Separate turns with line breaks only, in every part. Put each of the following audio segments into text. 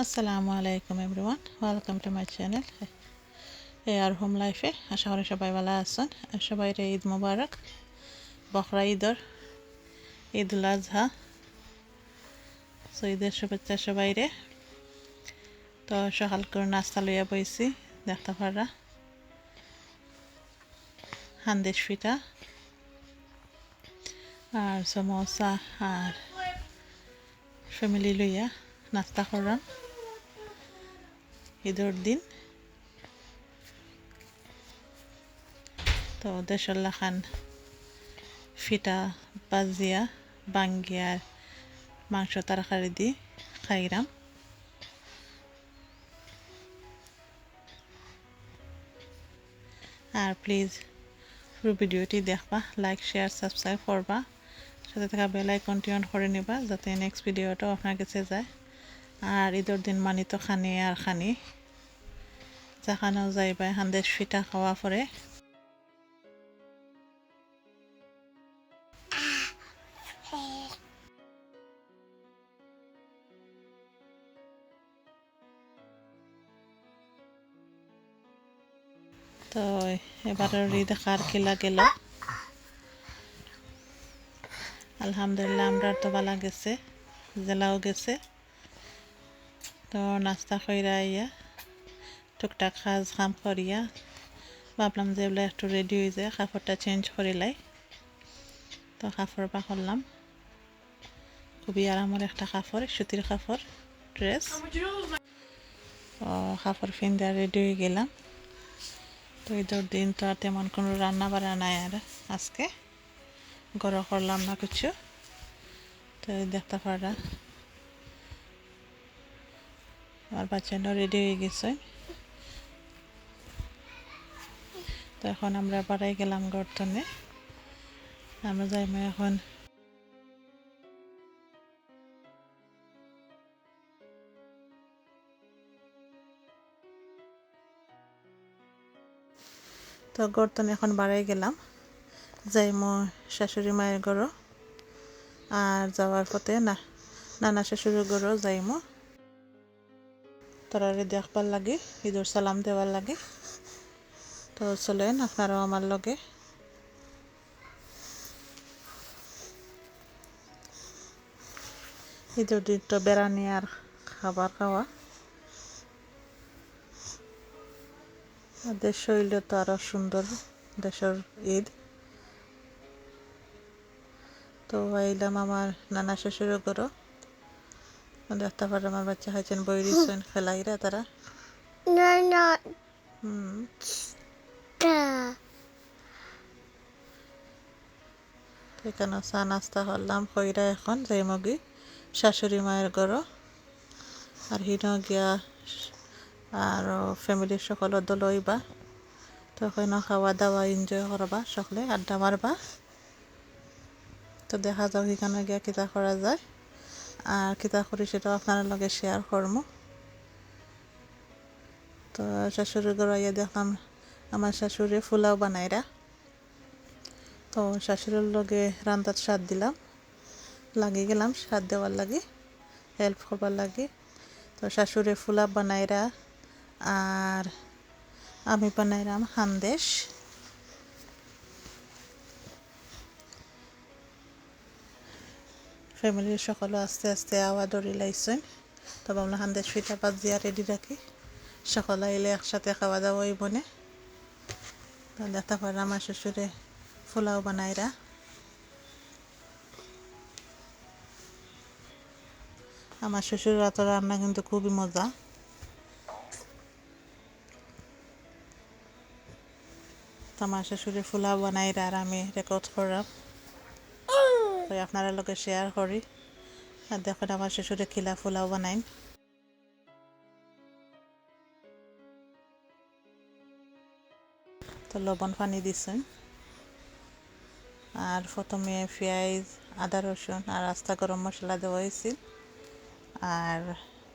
আসসালামু আলাইকুম everyone, welcome to my channel. A R home লাইফে আশা করি সবাই ভালো আছেন। সবাই ঈদ মুবারক, বকরা ঈদর, ঈদ উল আজহা। সো ঈদের শুভেচ্ছা সবাইরে তো সকাল করে নাস্তা লইয়া বইছি, দেখতে পারা হান্দেশ ফিটা আর সমোসা আর ফ্যামিলি লইয়া নাস্তা করলাম। ঈদের দিন। তো দেশল্লা খান ফিটা, বাজিয়া বাঙ্গিয়ার মাংস তরকারি দি খাইরাম। আর প্লিজ পুরো ভিডিওটি দেখবা লাইক শেয়ার সাবস্ক্রাইব করবা। সাথে থাকা বেল আইকনটি অন করে নিবা, যাতে নেক্সট ভিডিওটাও আপনার কাছে যায়। আর ঈদের দিন মানি তো খানি আর খানি। যাখানেও যাইবা হান্দেশ ফিটা খাওয়া পরে। তো এবারের ঈদ দেখার কিলা গেল? আলহামদুলিল্লাহ আমরা তো ভালো গেছে, জেলাও গেছে। তো নাস্তা কইরা আইয়া টুকটাক কাজ কাম করিয়া ভাবলাম যে এগুলো একটু রেডি হয়ে যায়, কাপড়টা চেঞ্জ করিলাই তো কাপড় পা করলাম। খুবই আরামের একটা কাপড়, সুতির কাপড় ড্রেস কাপড় ফিন্দা রেডি হয়ে গেলাম। তো ঈদের দিন তো আর তেমন কোনো রান্না বান্না নাই আর আজকে। গরম করলাম না কিছু। তো দেখতে পারা আমার বাচ্চাটা রেডি হয়ে গেছে। তো এখন আমরা বাড়াই গেলাম গর্তনে। আমরা যাইমো এখন। তো গর্তন এখন বাড়াই গেলাম। যাই যাইমো শাশুড়ি মায়ের ঘরও। আর যাওয়ার পথে না, নানা শাশুড়ির ঘরও যাইমো তারারে দেখবার লাগে ঈদর সালাম দেওয়ার লাগে। তো চলেন আপনারাও আমার লগে। ঈদের দিন তো বেড়ানি আর খাবার খাওয়া। দেশ শৈল তো আরও সুন্দর, দেশের ঈদ। তো আইলাম আমার নানা শ্বশুরের ঘরও। দেখতে পারে আমার বাচ্চা খাইছেন বই দিচ্ছেন খেলাইরা তারা হুম
duh.
এখানে চা নাস্তা করলাম কইরা এখন যাই মগি শাশুড়ি মায়ের ঘর আর হিন গিয়া আর ফ্যামিলির সকল দল হইবা তখন খাওয়া দাওয়া এনজয় করবা সকলে আড্ডা মারবা তো দেখা যাও সেখানে গিয়া কিতা করা যায় আর কিতা করি সেটাও আপনার লগে শেয়ার করব। তো শাশুড়ির ঘর ইয়ে দেখলাম আমার শাশুড়ি ফুলাও বানাইরা তো শাশুড়ির লগে রান্দার স্বাদ দিলাম লাগি গেলাম স্বাদ দেওয়ার লাগে হেল্প করবার লাগে। তো শাশুড়ি ফুলা বানাইরা আর আমি বানাইলাম হান্দেশ। ফ্যামিলির সকলে আস্তে আস্তে আওয়া দৌড়ি লাইছেন তো ভাবলাম হান্দেশ ফিটা বাজিয়া রেডি রাখি সকলে এলে একসাথে খাওয়া দাওয়া হইব না। তো দেখতে পারে আমার শ্বশুরে পোলাও বানাইরা আমার শ্বশুর রাত রান্না কিন্তু খুবই মজা। আমার শ্বশুরে পোলাও বানাইরা আর আমি রেকর্ড করলাম তো আপনারা লোকে শেয়ার করি। আর দেখুন, আমার শ্বশুরে খিলা পোলাও বানাইন তো লবণ পানি দিছেন। আর প্রথমে পেঁয়াজ, আদা, রসুন আর আস্তা গরম মশলা দেওয়া হয়েছিল আর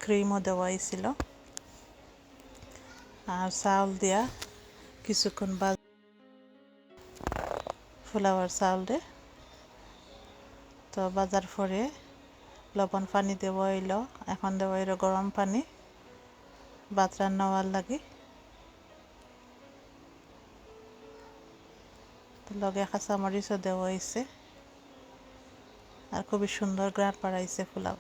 ক্রিমও দেওয়া হয়েছিল। আর চাউল দিয়া কিছুক্ষণ বাজ ফ্লাওয়ার চাউল দে তো বাজার পরে লবণ পানি দেবো হইল। এখন দেবো হইল গরম পানি। ভাত রান্না হওয়ার লাগে। লগে কাঁচামরিচও দেওয়া হয়েছে আর খুবই সুন্দর গ্রাট বাড়াইছে পোলাও।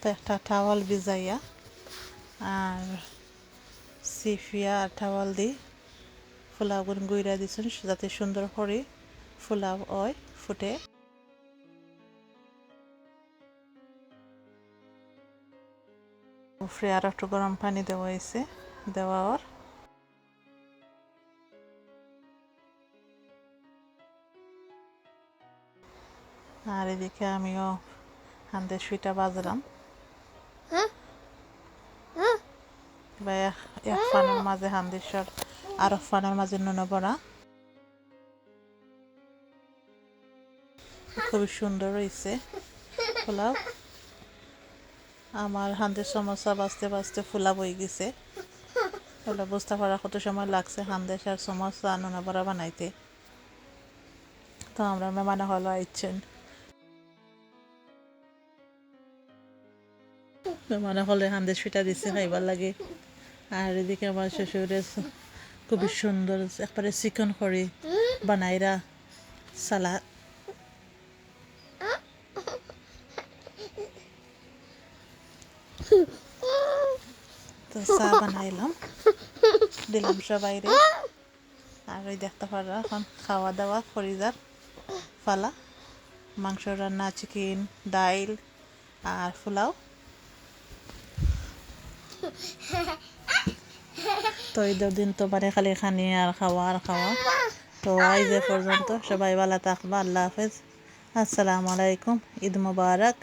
তো একটা টাওয়াল ভিজাইয়া আর সিফিয়া আর টাওয়াল দি ফুলাগুন গুইরা দিছেন যাতে সুন্দর করে ফুলাও হয়, ফুটে। উপরে আর একটু গরম পানি দেওয়া হয়েছে ওর আর এদিকে আমিও হান্দের সুইটা বাজলাম।
হ্যাঁ?
নুন খুবই সুন্দর হয়েছে পোলাও। আমার হান্দের সমস্যা বাঁচতে বাঁচতে ফুলা বই গেছে। ওগুলো বুঝতে পারা কত সময় লাগছে হান্দেশ আর সমস্যা নুন বড়া বানাইতে। তো আমরা মেহমানে হলো আইছেন। মেহমানে হলে হান্দের সুইটা দিছে, খাইবার লাগে। আর এদিকে আমার শ্বশুরের খুবই সুন্দর একবারে চিকন করে বানাইরা সালাদ। তো চা বানাইলাম, দিলাম সবাইরে। আর ওই দেখতে পারো, এখন খাওয়া দাওয়া ফরিজার ফালা মাংস রান্না চিকেন ডাইল আর পোলাও। তো এই দিন তো মানে খালি খানি আর খাওয়া আর খাওয়া। তো আই যে পর্যন্ত সবাই ভালো থাকবা, আল্লাহ হাফেজ। আসসালামু আলাইকুম, ঈদ মুবারক।